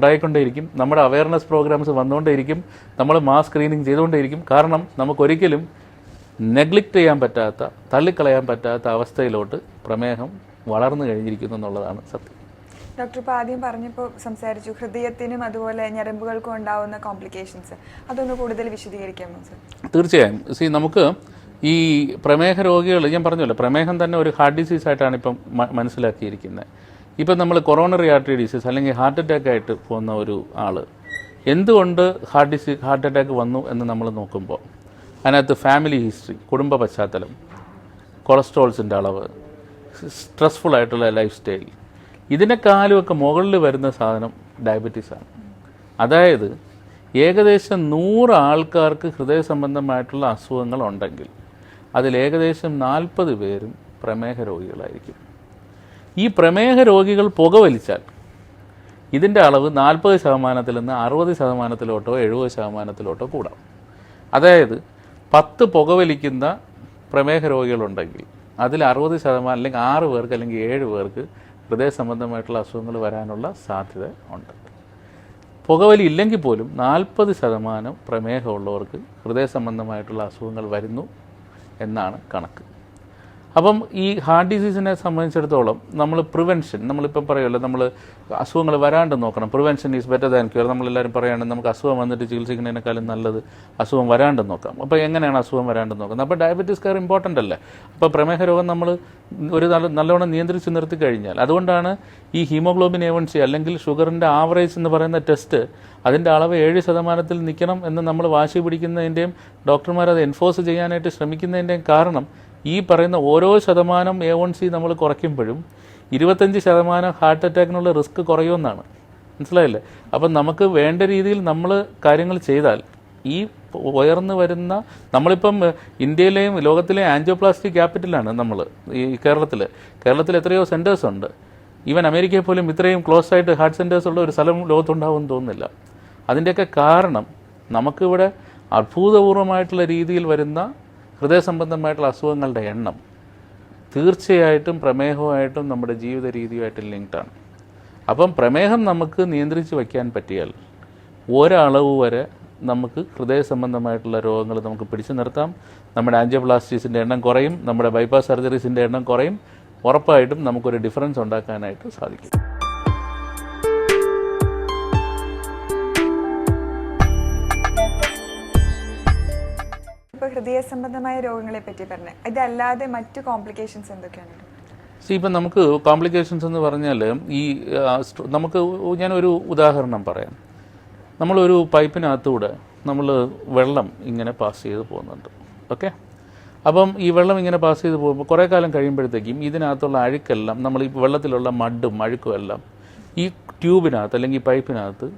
ഉണ്ടായിക്കൊണ്ടേയിരിക്കും. നമ്മുടെ awareness programmes വന്നുകൊണ്ടേയിരിക്കും. നമ്മൾ മാസ് സ്ക്രീനിങ് ചെയ്തുകൊണ്ടേയിരിക്കും. കാരണം നമുക്കൊരിക്കലും നെഗ്ലിക്റ്റ് ചെയ്യാൻ പറ്റാത്ത തള്ളിക്കളയാൻ പറ്റാത്ത അവസ്ഥയിലോട്ട് പ്രമേഹം വളർന്നു കഴിഞ്ഞിരിക്കുന്നു എന്നുള്ളതാണ് സത്യം. ഡോക്ടർ ഇപ്പോൾ ആദ്യം പറഞ്ഞപ്പോൾ സംസാരിച്ചു. ഹൃദയത്തിനും അതുപോലെ ഞരമ്പുകൾക്കും ഉണ്ടാവുന്ന കോംപ്ലിക്കേഷൻസ് അതൊന്ന് കൂടുതൽ വിശദീകരിക്കാമോ സർ? തീർച്ചയായും. സി നമുക്ക് ഈ പ്രമേഹ രോഗികൾ ഞാൻ പറഞ്ഞല്ലോ പ്രമേഹം തന്നെ ഒരു ഹാർട്ട് ഡിസീസ് ആയിട്ടാണ് ഇപ്പം മനസ്സിലാക്കിയിരിക്കുന്നത്. ഇപ്പം നമ്മൾ കൊറോണറി ആർട്ടറി ഡിസീസ് അല്ലെങ്കിൽ ഹാർട്ട് അറ്റാക്ക് ആയിട്ട് പോകുന്ന ഒരു ആൾ എന്തുകൊണ്ട് ഹാർട്ട് ഡിസീസ് ഹാർട്ട് അറ്റാക്ക് വന്നു എന്ന് നമ്മൾ നോക്കുമ്പോൾ അതിനകത്ത് ഫാമിലി ഹിസ്റ്ററി കുടുംബ പശ്ചാത്തലം കൊളസ്ട്രോൾസിന്റെ അളവ് സ്ട്രെസ്ഫുൾ ആയിട്ടുള്ള ലൈഫ് സ്റ്റൈൽ ഇതിനെക്കാളുമൊക്കെ മുകളിൽ വരുന്ന സാധനം ഡയബറ്റീസാണ് അതായത് ഏകദേശം നൂറ് ആൾക്കാർക്ക് ഹൃദയ സംബന്ധമായിട്ടുള്ള അസുഖങ്ങൾ ഉണ്ടെങ്കിൽ അതിൽ ഏകദേശം നാൽപ്പത് പേരും പ്രമേഹ രോഗികളായിരിക്കും. ഈ പ്രമേഹ രോഗികൾ പുകവലിച്ചാൽ ഇതിന്റെ അളവ് നാൽപ്പത് ശതമാനത്തിൽ നിന്ന് അറുപത് ശതമാനത്തിലോട്ടോ എഴുപത് ശതമാനത്തിലോട്ടോ കൂടാം. അതായത് പത്ത് പുകവലിക്കുന്ന പ്രമേഹ രോഗികളുണ്ടെങ്കിൽ അതിൽ അറുപത് ശതമാനം അല്ലെങ്കിൽ ആറ് പേർക്ക് അല്ലെങ്കിൽ ഏഴ് പേർക്ക് ഹൃദയ സംബന്ധമായിട്ടുള്ള അസുഖങ്ങൾ വരാനുള്ള സാധ്യത ഉണ്ട്. പുകവലി ഇല്ലെങ്കിൽ പോലും നാൽപ്പത് ശതമാനം പ്രമേഹമുള്ളവർക്ക് ഹൃദയ സംബന്ധമായിട്ടുള്ള അസുഖങ്ങൾ വരുന്നു എന്നാണ് കണക്ക്. അപ്പം ഈ ഹാർട്ട് ഡിസീസിനെ സംബന്ധിച്ചിടത്തോളം നമ്മൾ പ്രിവെൻഷൻ നമ്മളിപ്പം പറയുമല്ലോ നമ്മൾ അസുഖങ്ങൾ വരാണ്ട് നോക്കണം. Prevention is better than cure നമ്മളെല്ലാവരും പറയുകയാണ് നമുക്ക് അസുഖം വന്നിട്ട് ചികിത്സിക്കുന്നതിനേക്കാളും നല്ലത് അസുഖം വരാണ്ട് നോക്കാം. അപ്പോൾ എങ്ങനെയാണ് അസുഖം വരാണ്ട് നോക്കുന്നത്? അപ്പോൾ ഡയബറ്റീസ് കെയർ ഇമ്പോർട്ടന്റ് അല്ലേ? അപ്പോൾ പ്രമേഹ രോഗം നമ്മൾ ഒരു നല്ല നല്ലവണ്ണം നിയന്ത്രിച്ച് നിർത്തി കഴിഞ്ഞാൽ അതുകൊണ്ടാണ് ഈ ഹീമോഗ്ലോബിൻ എ വൺ സി അല്ലെങ്കിൽ ഷുഗറിന്റെ ആവറേജ് എന്ന് പറയുന്ന ടെസ്റ്റ് അതിന്റെ അളവ് ഏഴ് ശതമാനത്തിൽ നിൽക്കണം എന്ന് നമ്മൾ വാശി പിടിക്കുന്നതിന്റെയും ഡോക്ടർമാർ അത് എൻഫോഴ്സ് ചെയ്യാനായിട്ട് ശ്രമിക്കുന്നതിന്റെയും കാരണം ഈ പറയുന്ന ഓരോ ശതമാനം എ വൺ സി നമ്മൾ കുറയ്ക്കുമ്പോഴും ഇരുപത്തഞ്ച് ശതമാനം ഹാർട്ട് അറ്റാക്കിനുള്ള റിസ്ക് കുറയുമെന്നാണ്. മനസ്സിലായില്ലേ? അപ്പം നമുക്ക് വേണ്ട രീതിയിൽ നമ്മൾ കാര്യങ്ങൾ ചെയ്താൽ ഈ ഉയർന്നു വരുന്ന നമ്മളിപ്പം ഇന്ത്യയിലെയും ലോകത്തിലെയും ആൻജിയോപ്ലാസ്റ്റിക് ക്യാപിറ്റലാണ് നമ്മൾ ഈ കേരളത്തിൽ കേരളത്തിൽ എത്രയോ സെന്റേഴ്സ് ഉണ്ട്. ഈവൻ അമേരിക്കയെ പോലും ഇത്രയും ക്ലോസ് ആയിട്ട് ഹാർട്ട് സെന്റേഴ്സ് ഉള്ള ഒരു സ്ഥലം ലോകത്തുണ്ടാവുമെന്ന് തോന്നുന്നില്ല. അതിന്റെയൊക്കെ കാരണം നമുക്കിവിടെ അത്ഭുതപൂർവമായിട്ടുള്ള രീതിയിൽ വരുന്ന ഹൃദയ സംബന്ധമായിട്ടുള്ള അസുഖങ്ങളുടെ എണ്ണം തീർച്ചയായിട്ടും പ്രമേഹവുമായിട്ടും നമ്മുടെ ജീവിത രീതിയുമായിട്ട് ലിങ്ക്ഡാണ്. അപ്പം പ്രമേഹം നമുക്ക് നിയന്ത്രിച്ച് വയ്ക്കാൻ പറ്റിയാൽ ഒരളവ് വരെ നമുക്ക് ഹൃദയ സംബന്ധമായിട്ടുള്ള രോഗങ്ങൾ നമുക്ക് പിടിച്ചു നിർത്താം. നമ്മുടെ ആൻജിയോപ്ലാസ്റ്റീസിന്റെ എണ്ണം കുറയും. നമ്മുടെ ബൈപ്പാസ് സർജറീസിന്റെ എണ്ണം കുറയും. ഉറപ്പായിട്ടും നമുക്കൊരു ഡിഫറൻസ് ഉണ്ടാക്കാനായിട്ട് സാധിക്കും. ഹൃദയ സംബന്ധമായ രോഗങ്ങളെ പറ്റി പറഞ്ഞു. ഇതല്ലാതെ മറ്റു കോംപ്ലിക്കേഷൻസ് എന്തൊക്കെയാണ്? സി ഇപ്പം നമുക്ക് കോംപ്ലിക്കേഷൻസ് എന്ന് പറഞ്ഞാൽ ഈ നമുക്ക് ഞാനൊരു ഉദാഹരണം പറയാം. നമ്മളൊരു പൈപ്പിനകത്തൂടെ നമ്മൾ വെള്ളം ഇങ്ങനെ പാസ് ചെയ്ത് പോകുന്നുണ്ട്. ഓക്കെ? അപ്പം ഈ വെള്ളം ഇങ്ങനെ പാസ് ചെയ്ത് പോകുമ്പോൾ കുറേ കാലം കഴിയുമ്പോഴത്തേക്കും ഇതിനകത്തുള്ള അഴുക്കെല്ലാം നമ്മൾ ഈ വെള്ളത്തിലുള്ള മഡും അഴുക്കും എല്ലാം ഈ ട്യൂബിനകത്ത് അല്ലെങ്കിൽ പൈപ്പിനകത്ത്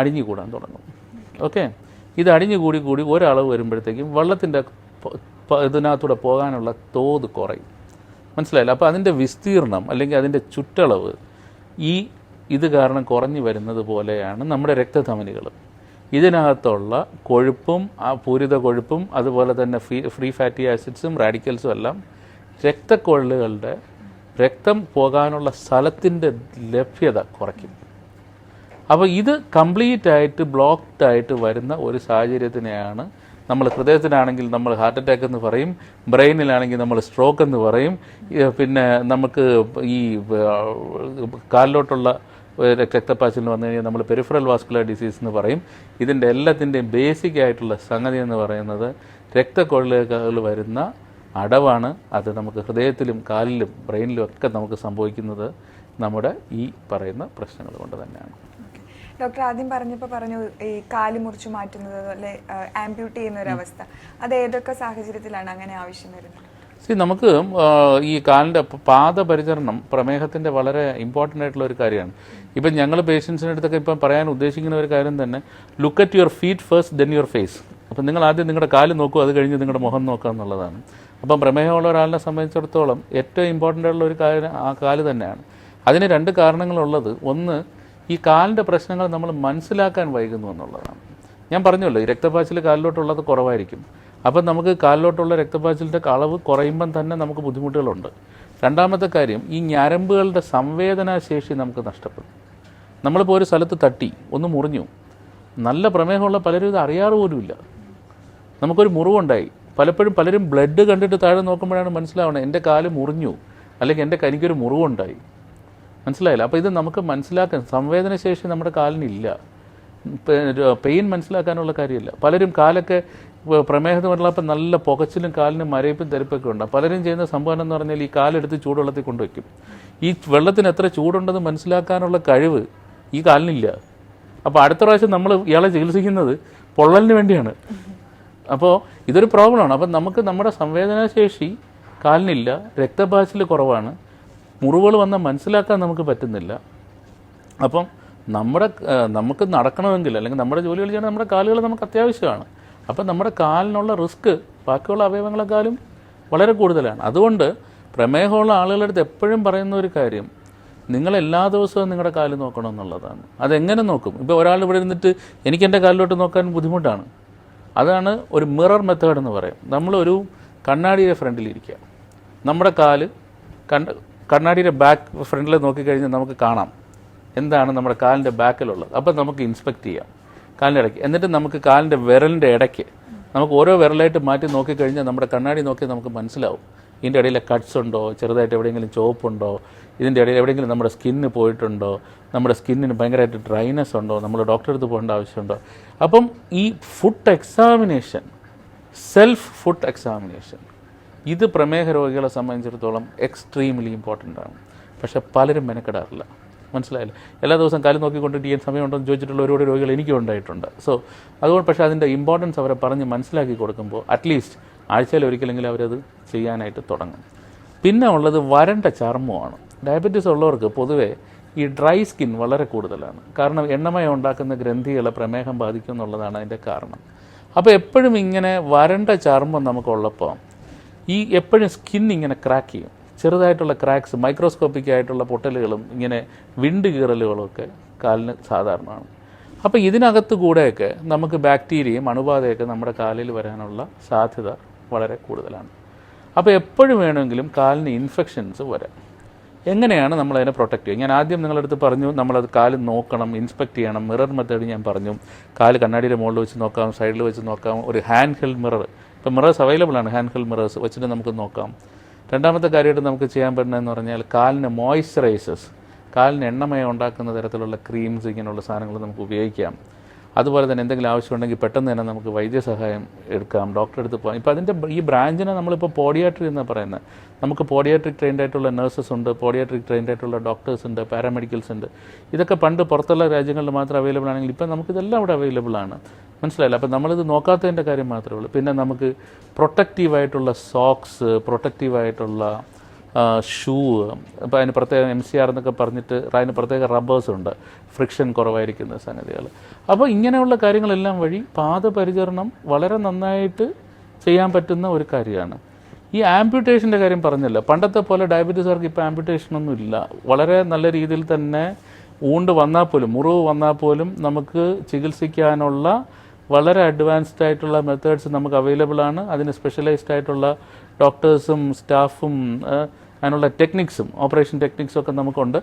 അടിഞ്ഞുകൂടാൻ തുടങ്ങും. ഓക്കെ? ഇത് അടിഞ്ഞു കൂടി കൂടി ഒരളവ് വരുമ്പോഴത്തേക്കും വെള്ളത്തിന്റെ ഇതിനകത്തൂടെ പോകാനുള്ള തോത് കുറയും. മനസ്സിലായില്ല? അപ്പോൾ അതിന്റെ വിസ്തീർണം അല്ലെങ്കിൽ അതിന്റെ ചുറ്റളവ് ഈ ഇത് കാരണം കുറഞ്ഞു വരുന്നത് പോലെയാണ് നമ്മുടെ രക്തധമനികൾ ഇതിനകത്തുള്ള കൊഴുപ്പും ആ പൂരിത കൊഴുപ്പും അതുപോലെ തന്നെ ഫ്രീ ഫ്രീ ഫാറ്റി ആസിഡ്സും റാഡിക്കൽസും എല്ലാം രക്തക്കൊള്ളുകളുടെ രക്തം പോകാനുള്ള സ്ഥലത്തിന്റെ ലഭ്യത കുറയ്ക്കും. അപ്പോൾ ഇത് കംപ്ലീറ്റ് ആയിട്ട് ബ്ലോക്ക്ഡ് ആയിട്ട് വരുന്ന ഒരു സാഹചര്യത്തിനെയാണ് നമ്മൾ ഹൃദയത്തിനാണെങ്കിൽ നമ്മൾ ഹാർട്ട് അറ്റാക്ക് എന്ന് പറയും ബ്രെയിനിലാണെങ്കിൽ നമ്മൾ സ്ട്രോക്ക് എന്ന് പറയും പിന്നെ നമുക്ക് ഈ കാലിലോട്ടുള്ള രക്തപ്പാച്ചിലിന് വന്നു കഴിഞ്ഞാൽ നമ്മൾ പെരിഫറൽ വാസ്കുലർ ഡിസീസ് എന്ന് പറയും. ഇതിന്റെ എല്ലാത്തിന്റെയും ബേസിക് ആയിട്ടുള്ള സംഗതി എന്ന് പറയുന്നത് രക്തക്കൊഴലുകൾ വരുന്ന അടവാണ് അത് നമുക്ക് ഹൃദയത്തിലും കാലിലും ബ്രെയിനിലും ഒക്കെ നമുക്ക് സംഭവിക്കുന്നത് നമ്മുടെ ഈ പറയുന്ന പ്രശ്നങ്ങൾ കൊണ്ട് തന്നെയാണ്. ഡോക്ടർ ആദ്യം പറഞ്ഞപ്പോൾ പറഞ്ഞു ഈ കാൽ മുറിച്ചു മാറ്റുന്നത് അല്ലെ ആംബ്യൂട്ട് ചെയ്യുന്ന ഒരു അവസ്ഥ. അത് ഏതൊക്കെ സാഹചര്യത്തിലാണ് അങ്ങനെ ആവശ്യം വരുന്നത്? സി നമുക്ക് ഈ കാലിന്റെ പാദപരിചരണം പ്രമേഹത്തിന്റെ വളരെ ഇമ്പോർട്ടന്റ് ആയിട്ടുള്ള ഒരു കാര്യമാണ്. ഇപ്പം ഞങ്ങൾ പേഷ്യൻസിന്റെ അടുത്തൊക്കെ ഇപ്പം പറയാൻ ഉദ്ദേശിക്കുന്ന ഒരു കാര്യം തന്നെ look at your feet first then your face അപ്പം നിങ്ങൾ ആദ്യം നിങ്ങളുടെ കാൽ നോക്കൂ അത് കഴിഞ്ഞ് നിങ്ങളുടെ മുഖം നോക്കുക എന്നുള്ളതാണ്. അപ്പം പ്രമേഹമുള്ള ഒരാളിനെ സംബന്ധിച്ചിടത്തോളം ഏറ്റവും ഇമ്പോർട്ടന്റ് ആയിട്ടുള്ള ഒരു കാര്യം ആ കാൽ തന്നെയാണ്. അതിന് രണ്ട് കാരണങ്ങളുള്ളത്. ഒന്ന് ഈ കാലിന്റെ പ്രശ്നങ്ങൾ നമ്മൾ മനസ്സിലാക്കാൻ വൈകുന്നു എന്നുള്ളതാണ്. ഞാൻ പറഞ്ഞല്ലോ ഈ രക്തപ്പാച്ചിൽ കാലിലോട്ടുള്ളത് കുറവായിരിക്കും. അപ്പം നമുക്ക് കാലിലോട്ടുള്ള രക്തപ്പാച്ചിലിന്റെ അളവ് കുറയുമ്പം തന്നെ നമുക്ക് ബുദ്ധിമുട്ടുകളുണ്ട്. രണ്ടാമത്തെ കാര്യം ഈ ഞരമ്പുകളുടെ സംവേദനാശേഷി നമുക്ക് നഷ്ടപ്പെടും. നമ്മളിപ്പോൾ ഒരു സ്ഥലത്ത് തട്ടി ഒന്ന് മുറിഞ്ഞു. നല്ല പ്രമേഹമുള്ള പലരും ഇത് അറിയാറ് പോലുമില്ല. നമുക്കൊരു മുറിവുണ്ടായി. പലപ്പോഴും പലരും ബ്ലഡ് കണ്ടിട്ട് താഴെ നോക്കുമ്പോഴാണ് മനസ്സിലാവുന്നത് എന്റെ കാൽ മുറിഞ്ഞു അല്ലെങ്കിൽ എന്റെ കനിക്കൊരു മുറിവുണ്ടായി. മനസ്സിലായില്ല. അപ്പോൾ ഇത് നമുക്ക് മനസ്സിലാക്കാൻ സംവേദനശേഷി നമ്മുടെ കാലിനില്ല. പെയിൻ മനസ്സിലാക്കാനുള്ള കാര്യമില്ല. പലരും കാലൊക്കെ പ്രമേഹത്തിന് പറഞ്ഞപ്പോൾ നല്ല പുകച്ചിലും കാലിന് മരയിപ്പും തെരപ്പൊക്കെ ഉണ്ട്. പലരും ചെയ്യുന്ന സംഭവം എന്ന് പറഞ്ഞാൽ ഈ കാലെടുത്ത് ചൂടുവെള്ളത്തിൽ കൊണ്ടുവയ്ക്കും. ഈ വെള്ളത്തിന് എത്ര ചൂടുണ്ടെന്ന് മനസ്സിലാക്കാനുള്ള കഴിവ് ഈ കാലിനില്ല. അപ്പോൾ അടുത്ത പ്രാവശ്യം നമ്മൾ ഇയാളെ ചികിത്സിക്കുന്നത് പൊള്ളലിന് വേണ്ടിയാണ്. അപ്പോൾ ഇതൊരു പ്രോബ്ലമാണ് അപ്പം നമുക്ക് നമ്മുടെ സംവേദനാശേഷി കാലിനില്ല രക്തപാച്ചിൽ കുറവാണ്. മുറിവുകൾ വന്നാൽ മനസ്സിലാക്കാൻ നമുക്ക് പറ്റുന്നില്ല. അപ്പം നമ്മുടെ നമുക്ക് നടക്കണമെങ്കിൽ അല്ലെങ്കിൽ നമ്മുടെ ജോലികൾ ചെയ്യണമെങ്കിൽ നമ്മുടെ കാലുകൾ നമുക്ക് അത്യാവശ്യമാണ്. അപ്പം നമ്മുടെ കാലിനുള്ള റിസ്ക് ബാക്കിയുള്ള അവയവങ്ങളെക്കാളും വളരെ കൂടുതലാണ്. അതുകൊണ്ട് പ്രമേഹമുള്ള ആളുകളുടെ അടുത്ത് എപ്പോഴും പറയുന്ന ഒരു കാര്യം നിങ്ങൾ എല്ലാ ദിവസവും നിങ്ങളുടെ കാൽ നോക്കണം എന്നുള്ളതാണ്. അതെങ്ങനെ നോക്കും? ഇപ്പോൾ ഒരാൾ ഇവിടെ ഇരുന്നിട്ട് എനിക്ക് എന്റെ കാലിലോട്ട് നോക്കാൻ ബുദ്ധിമുട്ടാണ്. അതാണ് ഒരു മിറർ മെത്തേഡ് എന്ന് പറയും. നമ്മളൊരു കണ്ണാടിയുടെ ഫ്രണ്ടിലിരിക്കുക. നമ്മുടെ കാൽ കണ്ട കണ്ണാടിയുടെ ബാക്ക് ഫ്രണ്ടിൽ നോക്കിക്കഴിഞ്ഞാൽ നമുക്ക് കാണാം. എന്താണ് നമ്മുടെ കാലിന്റെ ബാക്കിലുള്ളത് അപ്പം നമുക്ക് ഇൻസ്പെക്ട് ചെയ്യാം. കാലിന്റെ ഇടയ്ക്ക്. എന്നിട്ട് നമുക്ക് കാലിന്റെ വിരലിന്റെ ഇടയ്ക്ക് നമുക്ക് ഓരോ വിരലായിട്ട് മാറ്റി നോക്കിക്കഴിഞ്ഞാൽ നമ്മുടെ കണ്ണാടി നോക്കി നമുക്ക് മനസ്സിലാവും. ഇതിന്റെ ഇടയിലെ കട്ട്സ് ഉണ്ടോ? ചെറുതായിട്ട് എവിടെയെങ്കിലും ചോപ്പുണ്ടോ ഇതിന്റെ ഇടയിൽ എവിടെയെങ്കിലും നമ്മുടെ സ്കിന്ന് പോയിട്ടുണ്ടോ? നമ്മുടെ സ്കിന്നിന് ഭയങ്കരമായിട്ട് ഡ്രൈനെസ് ഉണ്ടോ? നമ്മൾ ഡോക്ടറെ അടുത്ത് പോകേണ്ട ആവശ്യമുണ്ടോ? അപ്പം ഈ food examination self food examination ഇത് പ്രമേഹ രോഗികളെ സംബന്ധിച്ചിടത്തോളം എക്സ്ട്രീംലി ഇമ്പോർട്ടന്റ് ആണ്. പക്ഷേ പലരും മെനക്കെടാറില്ല. മനസ്സിലായില്ല? എല്ലാ ദിവസവും കാലം നോക്കിക്കൊണ്ട് ചെയ്യാൻ സമയമുണ്ടോ എന്ന് ചോദിച്ചിട്ടുള്ള ഒരുപാട് രോഗികൾ എനിക്കും ഉണ്ടായിട്ടുണ്ട്. സോ അതുകൊണ്ട് പക്ഷേ അതിന്റെ ഇമ്പോർട്ടൻസ് അവരെ പറഞ്ഞ് മനസ്സിലാക്കി കൊടുക്കുമ്പോൾ അറ്റ്ലീസ്റ്റ് ആഴ്ചയിൽ ഒരിക്കലെങ്കിലും അവരത് ചെയ്യാനായിട്ട് തുടങ്ങും. പിന്നെ ഉള്ളത് വരണ്ട ചർമ്മമാണ് ഡയബറ്റീസ് ഉള്ളവർക്ക് പൊതുവേ ഈ ഡ്രൈ സ്കിൻ വളരെ കൂടുതലാണ്. കാരണം എണ്ണമയം ഉണ്ടാക്കുന്ന ഗ്രന്ഥികളെ പ്രമേഹം ബാധിക്കും എന്നുള്ളതാണ് അതിന്റെ കാരണം. അപ്പോൾ എപ്പോഴും ഇങ്ങനെ വരണ്ട ചർമ്മം നമുക്കുള്ളപ്പോൾ ഈ എപ്പോഴും സ്കിൻ ഇങ്ങനെ ക്രാക്ക് ചെയ്യും. ചെറുതായിട്ടുള്ള ക്രാക്സ് മൈക്രോസ്കോപ്പിക് ആയിട്ടുള്ള പൊട്ടലുകളും ഇങ്ങനെ വിണ്ട് കീറലുകളും ഒക്കെ കാലിന് സാധാരണമാണ്. അപ്പോൾ ഇതിനകത്ത് കൂടെയൊക്കെ നമുക്ക് ബാക്ടീരിയയും അണുബാധയൊക്കെ നമ്മുടെ കാലിൽ വരാനുള്ള സാധ്യത വളരെ കൂടുതലാണ്. അപ്പോൾ എപ്പോഴും വേണമെങ്കിലും കാലിന് ഇൻഫെക്ഷൻസ് വരാം. എങ്ങനെയാണ് നമ്മൾ അതിനെ പ്രൊട്ടക്ട് ചെയ്യുക? ഞാൻ ആദ്യം നിങ്ങളടുത്ത് പറഞ്ഞു നമ്മളത് കാൽ നോക്കണം ഇൻസ്പെക്ട് ചെയ്യണം. മിറർ മെത്തേഡ് ഞാൻ പറഞ്ഞു. കാൽ കണ്ണാടിയുടെ മുകളിൽ വെച്ച് നോക്കാം സൈഡിൽ വെച്ച് നോക്കാം. ഒരു ഹാൻഡ് ഹെൽഡ് മിറർ ഇപ്പം മിറേഴ്സ് അവൈലബിൾ ആണ് ഹാൻഡ് ഹെൽഡ് മിറേഴ്സ് വെച്ചിട്ട് നമുക്ക് നോക്കാം. രണ്ടാമത്തെ കാര്യമായിട്ട് നമുക്ക് ചെയ്യാൻ പറ്റുന്നതെന്ന് പറഞ്ഞാൽ കാലിന് മോയ്സ്ചറൈസേഴ്സ് കാലിന് എണ്ണമയം ഉണ്ടാക്കുന്ന തരത്തിലുള്ള ക്രീംസ് ഇങ്ങനെയുള്ള സാധനങ്ങൾ നമുക്ക് ഉപയോഗിക്കാം. അതുപോലെ തന്നെ എന്തെങ്കിലും ആവശ്യമുണ്ടെങ്കിൽ പെട്ടെന്ന് തന്നെ നമുക്ക് വൈദ്യസഹായം എടുക്കാം ഡോക്ടറെ അടുത്ത് പോകാം. ഇപ്പോൾ അതിന്റെ ഈ ബ്രാഞ്ചിനെ നമ്മളിപ്പോൾ പോഡിയാട്രി എന്നാണ് പറയുന്നത് നമുക്ക് പോഡിയാട്രിക് ട്രെയിൻഡ് ആയിട്ടുള്ള നഴ്സസ് ഉണ്ട് പോഡിയാട്രിക് ട്രെയിൻഡ് ആയിട്ടുള്ള ഡോക്ടേഴ്സ് ഉണ്ട് പാരാമെഡിക്കൽസ് ഉണ്ട്. ഇതൊക്കെ പണ്ട് പുറത്തുള്ള രാജ്യങ്ങളിൽ മാത്രം അവൈലബിൾ ആണെങ്കിൽ ഇപ്പം നമുക്കിതെല്ലാം അവിടെ അവൈലബിൾ ആണ്. മനസ്സിലായില്ല? അപ്പം നമ്മളിത് നോക്കാത്തതിന്റെ കാര്യം മാത്രമേ ഉള്ളൂ. പിന്നെ നമുക്ക് പ്രൊട്ടക്റ്റീവായിട്ടുള്ള സോക്സ് പ്രൊട്ടക്റ്റീവായിട്ടുള്ള ഷൂ അപ്പോൾ അതിന് പ്രത്യേകം എം സി ആർ എന്നൊക്കെ പറഞ്ഞിട്ട് അതിന് പ്രത്യേക റബ്ബേഴ്സ് ഉണ്ട്. ഫ്രിക്ഷൻ കുറവായിരിക്കുന്ന സംഗതികൾ. അപ്പോൾ ഇങ്ങനെയുള്ള കാര്യങ്ങളെല്ലാം വഴി പാദപരിചരണം വളരെ നന്നായിട്ട് ചെയ്യാൻ പറ്റുന്ന ഒരു കാര്യമാണ്. ഈ ആംപ്യൂട്ടേഷന്റെ കാര്യം പറഞ്ഞല്ലോ. പണ്ടത്തെ പോലെ ഡയബറ്റീസുകാർക്ക് ഇപ്പോൾ ആംപ്യൂട്ടേഷനൊന്നും ഇല്ല. വളരെ നല്ല രീതിയിൽ തന്നെ ഊണ്ട് വന്നാൽ പോലും മുറിവ് വന്നാൽ പോലും നമുക്ക് ചികിത്സിക്കാനുള്ള വളരെ അഡ്വാൻസ്ഡ് ആയിട്ടുള്ള മെത്തേഡ്സ് നമുക്ക് അവൈലബിൾ ആണ്. അതിന് സ്പെഷ്യലൈസ്ഡ് ആയിട്ടുള്ള ഡോക്ടേഴ്സും സ്റ്റാഫും അതിനുള്ള ടെക്നിക്സും ഓപ്പറേഷൻ ടെക്നിക്സും ഒക്കെ നമുക്കുണ്ട്.